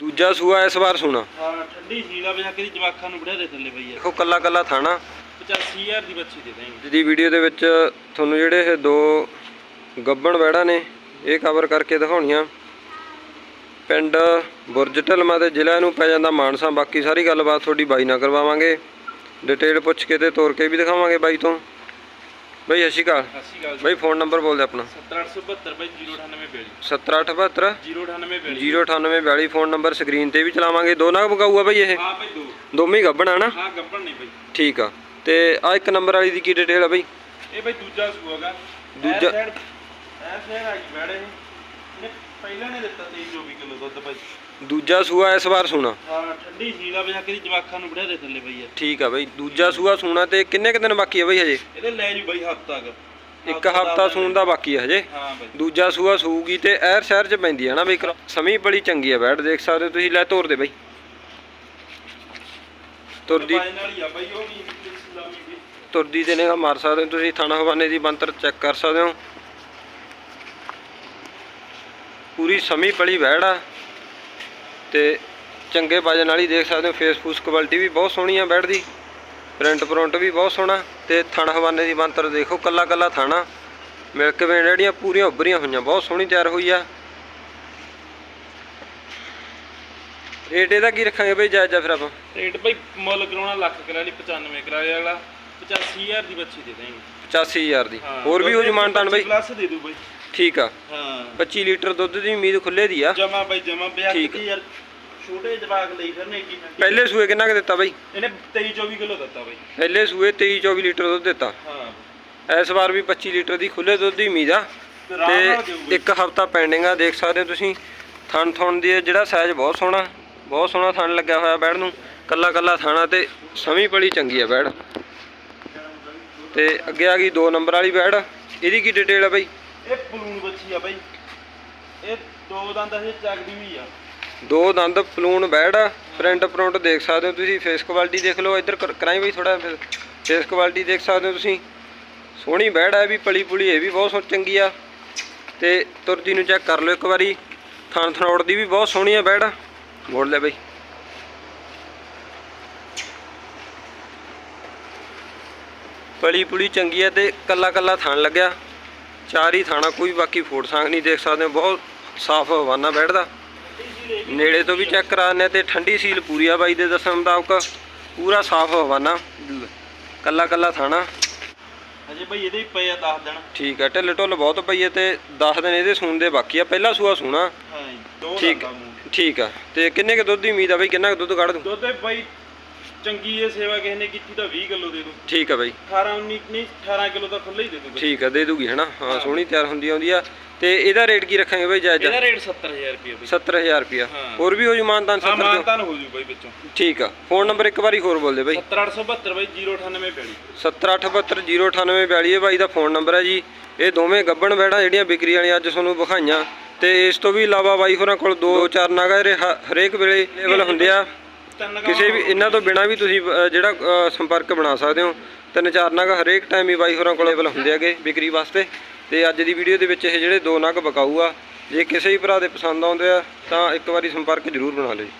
ਦੂਜਾ ਸੂਆ ਇਸ ਵਾਰ ਸੁਣਾ ਹਾਂ ਠੰਡੀ ਸੀਲ ਆ ਬਜਾ ਕੇ ਦੀ ਜਵਾਖਾਂ ਨੂੰ ਬੜਿਆ ਦੇ ਥੱਲੇ ਪਈ ਆ। ਦੇਖੋ ਕੱਲਾ ਕੱਲਾ ਥਾਣਾ। 85000 ਦੀ ਬੱਚੀ ਦੇ ਦੇਂਗੇ ਅੱਜ ਦੀ ਵੀਡੀਓ ਦੇ ਵਿੱਚ ਤੁਹਾਨੂੰ ਜਿਹੜੇ ਇਹ ਦੋ ਗੱਬਣ ਵੈੜਾਂ ਨੇ ਇਹ ਕਵਰ ਕਰਕੇ ਦਿਖਾਉਣੀਆਂ। ਪਿੰਡ ਬੁਰਜ ਢਲਮਾ ਦੇ ਜ਼ਿਲ੍ਹਾ ਨੂੰ ਪੈ ਜਾਂਦਾ ਮਾਨਸਾ। ਬਾਕੀ ਸਾਰੀ ਗੱਲਬਾਤ ਤੁਹਾਡੀ ਬਾਈ ਨਾਲ ਕਰਵਾਵਾਂਗੇ। ਡਿਟੇਲ ਪੁੱਛ ਕੇ ਤੇ ਤੋਰ ਕੇ ਵੀ ਦਿਖਾਵਾਂਗੇ ਬਾਈ ਤੋਂ। ਬਾਈ ਸਤਿ ਸ਼੍ਰੀ ਅਕਾਲ। ਸਤਿ ਸ਼੍ਰੀ ਅਕਾਲ ਬਾਈ ਫੋਨ ਨੰਬਰ ਬੋਲ। ਦੇ ਆਪਣਾ 7872 ਬਾਈ 098 7872 098 09842 ਫੋਨ ਨੰਬਰ ਸਕਰੀਨ ਤੇ ਵੀ ਚਲਾਵਾਂਗੇ। ਦੋ ਨਾਗ ਬਗਾਊਗਾ ਬਾਈ ਇਹ। ਹਾਂ ਬਾਈ ਦੋ। ਦੋਵੇਂ ਗੱਬਣ ਆ ਨਾ? ਹਾਂ ਗੱਪਣ ਨਹੀਂ ਬਾਈ। ਠੀਕ ਆ। ਤੇ ਆ ਇੱਕ ਨੰਬਰ ਵਾਲੀ ਦੀ ਕੀ ਡਿਟੇਲ ਆ ਬਾਈ? ਇਹ ਬਾਈ ਦੂਜਾ ਸੂਆਗਾ ਦੂਜਾ- ਐ ਫੇਰ ਆ ਗਈ ਬੈੜੇ ਇਹਨੇ ਪਹਿਲਾਂ ਨੇ ਦਿੱਤਾ 23 24 ਕਿਲੋ ਦੁੱਧ ਬਾਈ ਦੂਜਾ ਸੂਆ ਇਸ ਵਾਰ ਸੁਣਾ। ਹਾਂ ਠੰਡੀ ਸੀਲ ਬਜਾ ਕੇ ਦੀ ਜਵਾਖਾਂ ਨੂੰ ਬੜਿਆ ਦੇ ਥੱਲੇ ਪਈ ਆ ਠੀਕ ਆ ਬਾਈ ਦੂਜਾ ਸੂਆ ਸੂਣਾ ਤੇ ਕਿੰਨੇ ਕੁ ਦਿਨ ਬਾਕੀ ਆ ਬਾਈ ਹਜੇ? ਇਹਦੇ ਲੈ ਜੂ ਬਾਈ ਹਫਤਾ ਕ। ਇੱਕ ਹਫਤਾ ਸੂਣ ਦਾ ਬਾਕੀ ਆ ਹਜੇ। ਹਾਂ ਬਾਈ। ਦੂਜਾ ਸੂਆ ਸੂਗੀ ਤੇ ਐਰ ਸ਼ਹਿਰ ਚ ਪੈਂਦੀ ਆ ਨਾ ਬਈ ਸਮੀ ਬੜੀ ਚੰਗੀ ਆ ਬੈਠ ਦੇਖ ਸਕਦੇ ਹੋ ਤੁਸੀਂ ਲੈ ਤੋਰ ਦੇ ਬਈ। ਤੁਰਦੀ ਹੀ ਤੁਰਦੀ ਦੇ ਨੇ ਮਾਰ ਸਕਦੇ ਹੋ ਤੁਸੀਂ ਥਾਣਾ ਹਵਾਨੇ ਦੀ ਬੰਤਰ ਚੈੱਕ ਕਰ ਸਕਦੇ ਹੋ। ਪੂਰੀ ਸਮੀ ਪਲੀ ਵਹਿੜ ਆ। ਤੇ ਚੰਗੇ ਵਜਨ ਵਾਲੀ ਦੇਖ ਸਕਦੇ ਹੋ ਫੇਸ ਫੂਸ ਕੁਆਲਿਟੀ ਵੀ ਬਹੁਤ ਸੋਹਣੀ ਆ ਬੈੜ ਦੀ। ਪ੍ਰਿੰਟ ਪ੍ਰਿੰਟ ਵੀ ਬਹੁਤ ਸੋਹਣਾ। ਤੇ ਥਣ ਹਵਾਨੇ ਦੀ ਬੰਤਰ ਦੇਖੋ ਕੱਲਾ ਕੱਲਾ ਥਾਣਾ ਮਿਲਕ ਵੇਣ ਜਿਹੜੀਆਂ ਪੂਰੀਆਂ ਉੱਭਰੀਆਂ ਹੋਈਆਂ ਬਹੁਤ ਸੋਹਣੀ ਤਿਆਰ ਹੋਈ ਆ। ਰੇਟ ਇਹਦਾ ਕੀ ਰੱਖਾਂਗੇ ਬਈ ਜਾਇਜ਼ਾ ਫਿਰ ਆਪਾਂ? ਰੇਟ ਬਾਈ ਮੁੱਲ ਕਰਾਉਣਾ ਲੱਖ ਕਰਾ ਲਈ 95 ਕਰਾਇਆ ਵਾਲਾ 85000 ਦੀ ਬੱਚੀ ਦੇ ਦੇਂਗੇ 85000 ਦੀ। ਹੋਰ ਵੀ ਹੋ ਜੂ ਮਾਨਤਾਨ ਬਈ? ਪਲੱਸ ਦੇ ਦੂ ਬਾਈ। ਠੀਕ ਆ। ਹਾਂ। 25 ਲੀਟਰ ਦੁੱਧ ਦੀ ਉਮੀਦ ਖੁੱਲੇ ਦੀ ਆ। ਜਮਾ ਬਾਈ ਜਮਾ ਬਿਆ ਠੀਕ। ਕਿ ਯਾਰ ਛੋਟੇ ਜਵਾਕ ਲਈ ਫਿਰਨੇ ਕੀ ਪਹਿਲੇ ਸੂਏ ਕਿੰਨਾ ਕੁ ਦਿੱਤਾ ਬਾਈ? ਇਹਨੇ 23 24 ਕਿਲੋ ਦਿੱਤਾ ਬਾਈ। ਪਹਿਲੇ ਸੂਏ 23 24 ਲੀਟਰ ਦੁੱਧ ਦਿੱਤਾ। ਹਾਂ। ਇਸ ਵਾਰ ਵੀ 25 ਲੀਟਰ ਦੀ ਖੁੱਲੇ ਦੁੱਧ ਦੀ ਉਮੀਦ ਆ। ਤੇ ਆਰਾਮ ਨਾਲ ਤੇ ਦੇਊ ਇੱਕ ਹਫਤਾ ਪੈਂਡਿੰਗ ਆ ਦੇਖ ਸਕਦੇ ਹੋ ਤੁਸੀਂ। ਥਣ ਥਣ ਦੀ ਇਹ ਜਿਹੜਾ ਸਾਈਜ਼ ਬਹੁਤ ਸੋਹਣਾ ਬਹੁਤ ਸੋਹਣਾ ਥਣ ਲੱਗਿਆ ਹੋਇਆ ਬੈੜ ਨੂੰ। ਕੱਲਾ ਕੱਲਾ ਥਾਣਾ ਤੇ ਸਮੀ ਬੜੀ ਚੰਗੀ ਆ ਬੈੜ ਤੇ ਅੱਗੇ ਆ ਗਈ 2 ਨੰਬਰ ਵਾਲੀ ਬੈੜ ਇਹਦੀ ਕੀ ਡਿਟੇਲ ਆ ਬਾਈ? ਇਹ ਪਲੂਨ ਬੱਚੀ ਆ ਬਾਈ। ਇਹ ਦੋ ਦੰਦ ਇਹ ਚੱਕਦੀ ਵੀ ਆ। ਦੋ ਦੰਦ ਪਲੂਣ ਬੈੜ ਪ੍ਰਿੰਟ ਪ੍ਰਿੰਟ ਦੇਖ ਸਕਦੇ ਹੋ ਤੁਸੀਂ ਫੇਸ ਕੁਆਲਿਟੀ ਦੇਖ ਲਓ, ਇੱਧਰ ਕਰਾਈ ਬਈ ਥੋੜਾ ਫੇਸ ਕੁਆਲਿਟੀ ਦੇਖ ਸਕਦੇ ਹੋ ਤੁਸੀਂ। ਸੋਹਣੀ ਬੈੜ ਆ ਇਹ ਵੀ, ਪਲੀ ਪੁਲੀ, ਇਹ ਵੀ ਬਹੁਤ ਸੋ ਚੰਗੀ ਆ। ਤੇ ਤੁਰਦੀ ਨੂੰ ਚੈੱਕ ਕਰ ਲਓ ਇੱਕ ਵਾਰੀ, ਥਣ ਥਣੋੜ ਦੀ ਵੀ ਬਹੁਤ ਸੋਹਣੀ ਆ ਬੈੜ ਮੋੜ ਲੈ ਬਈ। ਪਲੀ ਪੁਲੀ ਚੰਗੀ ਆ ਤੇ ਕੱਲਾ ਕੱਲਾ ਥਣ ਲੱਗਿਆ। ਚਾਰ ਹੀ ਥਾਣਾ ਕੋਈ ਬਾਕੀ ਫੋੜ ਸੰਗ ਨਹੀਂ ਦੇਖ ਸਕਦੇ ਬਹੁਤ ਸਾਫ਼ ਹਵਾਨਾ ਬੈਠਦਾ। ਨੇੜੇ ਤੋਂ ਵੀ ਚੈੱਕ ਕਰਾਉਂਦੇ ਤੇ ਠੰਡੀ ਸੀਲ ਪੂਰੀ ਆ ਬਾਈ ਦੇ ਦੱਸਣ ਮੁਤਾਬਕ। ਪੂਰਾ ਸਾਫ਼ ਹਵਾਨਾ ਕੱਲਾ ਕੱਲਾ ਥਾਣਾ। ਅਜੇ ਬਾਈ ਇਹਦੇ ਹੀ ਪਏ ਆ 10 ਦਿਨ। ਠੀਕ ਹੈ ਢਿੱਲ ਢੁੱਲ ਬਹੁਤ ਪਈ ਹੈ ਤੇ 10 ਦਿਨ ਇਹਦੇ ਸੂਣ ਦੇ ਬਾਕੀ ਆ ਪਹਿਲਾ ਸੂਆ ਸੂਣਾ। ਹਾਂ ਠੀਕ ਠੀਕ ਆ ਤੇ ਕਿੰਨੇ ਕ ਦੁੱਧ ਦੀ ਉਮੀਦ ਆ ਬਈ ਕਿੰਨਾ ਕੁ ਦੁੱਧ ਕੱਢ ਦੂੰ ਦੁੱਧ ਬਾਈ ਚੰਗੀ ਇਹ ਸੇਵਾ ਕਿਸੇ ਨੇ ਕੀਤੀ ਤਾਂ 20 ਕਿਲੋ ਦੇ ਦੂ ਠੀਕ ਆ ਬਾਈ। 18 19 ਨਹੀਂ 18 ਕਿਲੋ ਤਾਂ ਖੁੱਲਾ ਹੀ ਦੇ ਦੂ ਬਾਈ ਠੀਕ ਆ ਦੇ ਦੂਗੀ ਹਨਾ? ਹਾਂ ਸੋਹਣੀ ਤਿਆਰ ਹੁੰਦੀ ਆਉਂਦੀ ਆ। ਤੇ ਇਹਦਾ ਰੇਟ ਕੀ ਰੱਖਾਂਗੇ ਬਾਈ ਜਾਇਜ਼ ਇਹਦਾ ਰੇਟ 70000 ਰੁਪਏ ਬਾਈ। 70000 ਰੁਪਿਆ ਹਾਂ। ਹੋਰ ਵੀ ਹੋ ਜੂ ਮਾਨਤਾਨ ਹਾਂ 70 ਦਿਓ। ਮਾਨਤਾਨ ਹੋ ਜੂ ਬਾਈ ਵਿੱਚੋਂ। ਠੀਕ ਆ। ਫੋਨ ਨੰਬਰ ਇੱਕ ਵਾਰੀ ਹੋਰ ਬੋਲ ਦੇ ਬਾਈ। 70872 ਬਾਈ 098 ਪੈਣੀ 787209842 ਇਹ ਬਾਈ ਦਾ ਫੋਨ ਨੰਬਰ ਹੈ ਜੀ। ਇਹ ਦੋਵੇਂ ਗੱਬਣ ਬੈੜਾਂ ਜਿਹੜੀਆਂ ਵਿਕਰੀ ਵਾਲੀਆਂ ਅੱਜ ਤੁਹਾਨੂੰ ਵਿਖਾਈਆਂ। ਤੇ ਇਸ ਤੋਂ ਵੀ ਇਲਾਵਾ ਬਾਈ ਹੋਰਾਂ ਕੋਲ ਦੋ ਚਾਰ ਨਾਗਾ ਹਰੇਕ ਵੇਲੇ ਅਵੇਲੇਬਲ ਹੁੰਦੇ ਆ। ਕਿਸੇ ਵੀ ਇਹਨਾਂ ਤੋਂ ਬਿਨਾ ਵੀ ਤੁਸੀਂ ਅ, ਜਿਹੜਾ ਅ, ਸੰਪਰਕ ਬਣਾ ਸਕਦੇ ਹੋ। ਤਿੰਨ ਚਾਰ ਨਗ ਹਰੇਕ ਟਾਈਮ ਹੀ ਬਾਈ ਹੋਰਾਂ ਕੋਲ ਅਵੇਲੇਬਲ ਹੁੰਦੇ ਹੈਗੇ ਵਿਕਰੀ ਵਾਸਤੇ। ਤੇ ਅੱਜ ਦੀ ਵੀਡੀਓ ਦੇ ਵਿੱਚ ਇਹ ਜਿਹੜੇ ਦੋ ਨਗ ਬਕਾਊ ਆ ਜੇ ਕਿਸੇ ਵੀ ਭਰਾ ਦੇ ਪਸੰਦ ਆਉਂਦੇ ਆ ਤਾਂ ਇੱਕ ਵਾਰੀ ਸੰਪਰਕ ਜ਼ਰੂਰ ਬਣਾ ਲਿਓ ਜੀ।